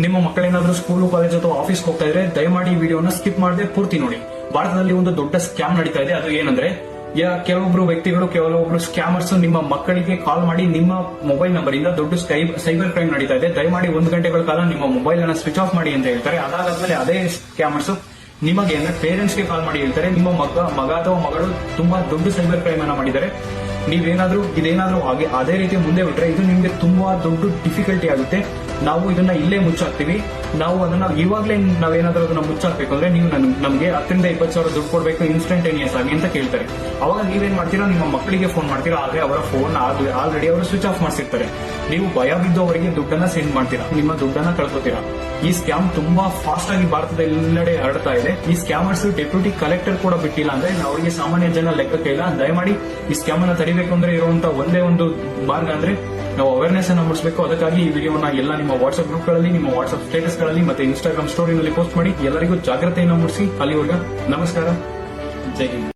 ನಿಮ್ಮ ಮಕ್ಕಳೇನಾದ್ರೂ school college ಅಥವಾ ಆಫೀಸ್ ಹೋಗ್ತಾ ಇದ್ರೆ, ದಯಮಾಡಿ ವಿಡಿಯೋನ ಸ್ಕಿಪ್ ಮಾಡದೆ ಪೂರ್ತಿ ನೋಡಿ. ಭಾರತದಲ್ಲಿ ಒಂದು ದೊಡ್ಡ ಸ್ಕ್ಯಾಮ್ ನಡೀತಾ ಇದೆ. ಅದು ಏನಂದ್ರೆ ಕೆಲವೊಬ್ರು ವ್ಯಕ್ತಿಗಳು, ಕೆಲವೊಬ್ರು ಸ್ಕ್ಯಾಮರ್ಸ್ ನಿಮ್ಮ ಮಕ್ಕಳಿಗೆ ಕಾಲ್ ಮಾಡಿ ನಿಮ್ಮ ಮೊಬೈಲ್ ನಂಬರ್ ಇಂದ ದೊಡ್ಡ ಸೈಬರ್ ಕ್ರೈಮ್ ನಡೀತಾ ಇದೆ. ದಯಮಾಡಿ ಒಂದು ಗಂಟೆಗಳ ಕಾಲ ನಿಮ್ಮ ಮೊಬೈಲ್ ಅನ್ನ ಸ್ವಿಚ್ ಆಫ್ ಮಾಡಿ ಅಂತ ಹೇಳ್ತಾರೆ. ಅದಾದ್ಮೇಲೆ ಅದೇ ಸ್ಕ್ಯಾಮರ್ಸ್ ನಿಮಗೆ ಅಂದ್ರೆ ಪೇರೆಂಟ್ಸ್ಗೆ ಕಾಲ್ ಮಾಡಿ ಹೇಳ್ತಾರೆ. ನಿಮ್ಮ ಮಗ ಮಗ ಅಥವಾ ಮಗಳು ತುಂಬಾ ದೊಡ್ಡ ಸೈಬರ್ ಕ್ರೈಮ್ ಅನ್ನ ಮಾಡಿದ್ದಾರೆ. ನೀವೇನಾದ್ರೂ, ಇದೇನಾದ್ರೂ ಹಾಗೆ ಅದೇ ರೀತಿ ಮುಂದೆ ಬಿಟ್ರೆ ಇದು ನಿಮ್ಗೆ ತುಂಬಾ ದೊಡ್ಡ ಡಿಫಿಕಲ್ಟಿ ಆಗುತ್ತೆ. ನಾವು ಇದನ್ನ ಇಲ್ಲೇ ಮುಚ್ಚಾಕ್ತಿವಿ. ನಾವು ಅದನ್ನ ಇವಾಗ್ಲೇ ನಾವೇನಾದ್ರೂ ಅದನ್ನ ಮುಚ್ಚಾಕ್ಬೇಕು ಅಂದ್ರೆ ನೀವು ನಮಗೆ ಹತ್ತರಿಂದ ಇಪ್ಪತ್ತು ಸಾವಿರ ದುಡ್ಡು ಕೊಡ್ಬೇಕು ಇನ್ಸ್ಟಂಟೇನಿಯಸ್ ಆಗಿ ಅಂತ ಕೇಳ್ತಾರೆ. ಅವಾಗ ನೀವೇನ್ ಮಾಡ್ತೀರಾ? ನಿಮ್ಮ ಮಕ್ಕಳಿಗೆ ಫೋನ್ ಮಾಡ್ತೀರಾ? ಆದ್ರೆ ಅವರ ಫೋನ್ ಆಲ್ರೆಡಿ ಅವರು ಸ್ವಿಚ್ ಆಫ್ ಮಾಡಿಸಿರ್ತಾರೆ. ನೀವು ಭಯ ಬಿದ್ದು ಅವರಿಗೆ ದುಡ್ಡನ್ನ ಸೆಂಡ್ ಮಾಡ್ತೀರಾ? ನಿಮ್ಮ ದುಡ್ಡನ್ನ ಕಳ್ಕೊತೀರಾ? ಈ ಸ್ಕ್ಯಾಮ್ ತುಂಬಾ ಫಾಸ್ಟ್ ಆಗಿ ಭಾರತದ ಎಲ್ಲೆಡೆ ಹರಡ್ತಾ ಇದೆ. ಈ ಸ್ಕ್ಯಾಮರ್ಸ್ ಡೆಪ್ಯೂಟಿ ಕಲೆಕ್ಟರ್ ಕೂಡ ಬಿಟ್ಟಿಲ್ಲ ಅಂದ್ರೆ ಅವರಿಗೆ ಸಾಮಾನ್ಯ ಜನ ಲೆಕ್ಕಕ್ಕೆ ಇಲ್ಲ ದಯಮಾಡಿ ಈ ಸ್ಕ್ಯಾಮ್ ಅನ್ನ ತಡಿಬೇಕು ಅಂದ್ರೆ ಇರುವಂತ ಒಂದೇ ಒಂದು ಮಾರ್ಗ ಅಂದ್ರೆ ನಾವು ಅವೇರ್ನೆಸ್ ಅನ್ನು ಮೂಡಿಸಬೇಕು. ಅದಕ್ಕಾಗಿ ಈ ವಿಡಿಯೋನ ಎಲ್ಲ ನಿಮ್ಮ ವಾಟ್ಸ್ಆಪ್ ಗ್ರೂಪ್ಗಳಲ್ಲಿ, ನಿಮ್ಮ ವಾಟ್ಸ್ಆಪ್ ಸ್ಟೇಟಸ್ಗಳಲ್ಲಿ ಮತ್ತೆ ಇನ್ಸ್ಟಾಗ್ರಾಮ್ ಸ್ಟೋರಿನಲ್ಲಿ ಪೋಸ್ಟ್ ಮಾಡಿ ಎಲ್ಲರಿಗೂ ಜಾಗ್ರತೆಯನ್ನು ಮೂಡಿಸಿ. ಅಲ್ಲಿವರೆಗೂ ನಮಸ್ಕಾರ. ಜೈ ಹಿಂದ್.